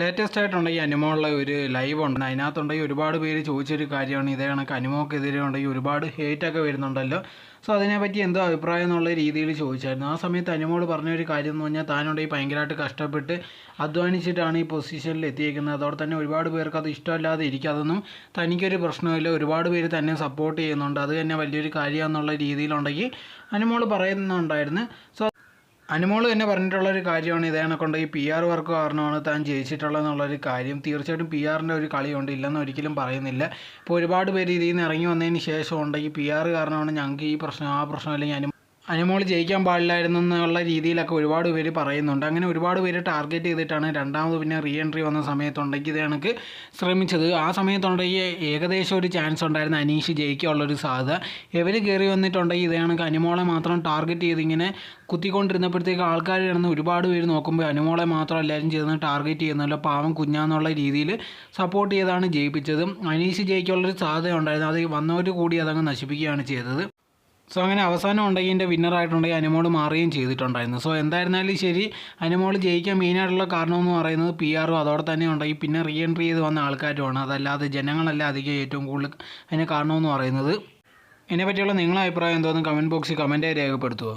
Latest ആയിട്ടുണ്ടെങ്കിൽ അനിമോളിലെ ഒരു live ഉണ്ട്. അതിനകത്തുണ്ടെങ്കിൽ ഒരുപാട് പേര് ചോദിച്ചൊരു കാര്യമാണ്. ഇതേ കണക്ക് അനിമോക്കെതിരെ ഉണ്ടെങ്കിൽ ഒരുപാട് ഹേറ്റൊക്കെ വരുന്നുണ്ടല്ലോ. സോ അതിനെപ്പറ്റി എന്തോ അഭിപ്രായം എന്നുള്ള രീതിയിൽ ചോദിച്ചായിരുന്നു. ആ സമയത്ത് അനിമോൾ പറഞ്ഞൊരു കാര്യം എന്ന് പറഞ്ഞാൽ താനുണ്ടെങ്കിൽ ഭയങ്കരമായിട്ട് കഷ്ടപ്പെട്ട് അധ്വാനിച്ചിട്ടാണ് ഈ പൊസിഷനിൽ എത്തിയേക്കുന്നത്. അതോടെ തന്നെ ഒരുപാട് പേർക്ക് അത് ഇഷ്ടമല്ലാതെ ഇരിക്കും. അതൊന്നും തനിക്കൊരു പ്രശ്നമില്ല ഒരുപാട് പേര് തന്നെ സപ്പോർട്ട് ചെയ്യുന്നുണ്ട്. അത് തന്നെ വലിയൊരു കാര്യമാണെന്നുള്ള രീതിയിലുണ്ടെങ്കിൽ അനിമോൾ പറയുന്നുണ്ടായിരുന്നു. സോ അനുമോൾ തന്നെ പറഞ്ഞിട്ടുള്ളൊരു കാര്യമാണ് ഇതേ കൊണ്ട് ഈ പി ആർ വർക്ക് കാരണമാണ് താൻ ജയിച്ചിട്ടുള്ളതെന്നുള്ളൊരു കാര്യം. തീർച്ചയായിട്ടും പി ആറിന്റെ ഒരു കളിയുണ്ട്. ഇല്ലെന്ന് ഒരിക്കലും പറയുന്നില്ല. ഇപ്പോൾ ഒരുപാട് പേര് ഇതിൽ നിന്ന് ഇറങ്ങി വന്നതിന് ശേഷം ഉണ്ടെങ്കിൽ പി ആർ കാരണമാണ് ഞങ്ങൾക്ക് ഈ പ്രശ്നം ആ പ്രശ്നം അല്ലെങ്കിൽ അനു അനുമോൾ ജയിക്കാൻ പാടില്ലായിരുന്നു എന്നുള്ള രീതിയിലൊക്കെ ഒരുപാട് പേര് പറയുന്നുണ്ട്. അങ്ങനെ ഒരുപാട് പേര് ടാർഗറ്റ് ചെയ്തിട്ടാണ് രണ്ടാമത് പിന്നെ റീ എൻട്രി വന്ന സമയത്തുണ്ടെങ്കിൽ ഇത് കണക്ക് ശ്രമിച്ചത്. ആ സമയത്തുണ്ടെങ്കിൽ ഏകദേശം ഒരു ചാൻസ് ഉണ്ടായിരുന്നു അനീഷ് ജയിക്കാനുള്ളൊരു സാധ്യത. ഇവർ കയറി വന്നിട്ടുണ്ടെങ്കിൽ ഇത് കണക്ക് അനുമോളെ മാത്രം ടാർഗറ്റ് ചെയ്ത് ഇങ്ങനെ കുത്തിക്കൊണ്ടിരുന്നപ്പോഴത്തേക്ക് ആൾക്കാർ കിടന്ന് ഒരുപാട് പേര് നോക്കുമ്പോൾ അനുമോളെ മാത്രം എല്ലാവരും ചേർന്ന് ടാർഗറ്റ് ചെയ്യുന്നല്ലോ. പാവം കുഞ്ഞാന്നുള്ള രീതിയിൽ സപ്പോർട്ട് ചെയ്താണ് ജയിപ്പിച്ചത്. അനീഷ് ജയിക്കാനുള്ളൊരു സാധ്യത ഉണ്ടായിരുന്നു. അത് വന്നവർ കൂടി അതങ്ങ് നശിപ്പിക്കുകയാണ് ചെയ്തത്. സോ അങ്ങനെ അവസാനം ഉണ്ടെങ്കിൽ എന്റെ വിന്നറായിട്ടുണ്ടെങ്കിൽ അനുമോൾ മാറുകയും ചെയ്തിട്ടുണ്ടായിരുന്നു. സോ എന്തായിരുന്നാലും ശരി അനുമോൾ ജയിക്കാൻ മെയിനായിട്ടുള്ള കാരണം എന്ന് പറയുന്നത് പി ആറും അതോടെ തന്നെ ഉണ്ടെങ്കിൽ പിന്നെ റീ എൻട്രി ചെയ്ത് വന്ന ആൾക്കാരുമാണ്. അതല്ലാതെ ജനങ്ങളല്ല അധികം ഏറ്റവും കൂടുതൽ അതിന് കാരണമെന്ന് പറയുന്നത്. ഇതിനെപ്പറ്റിയുള്ള നിങ്ങളുടെ അഭിപ്രായം എന്തോന്ന്? കമന്റ് ബോക്സിൽ കമന്റായി രേഖപ്പെടുത്തുക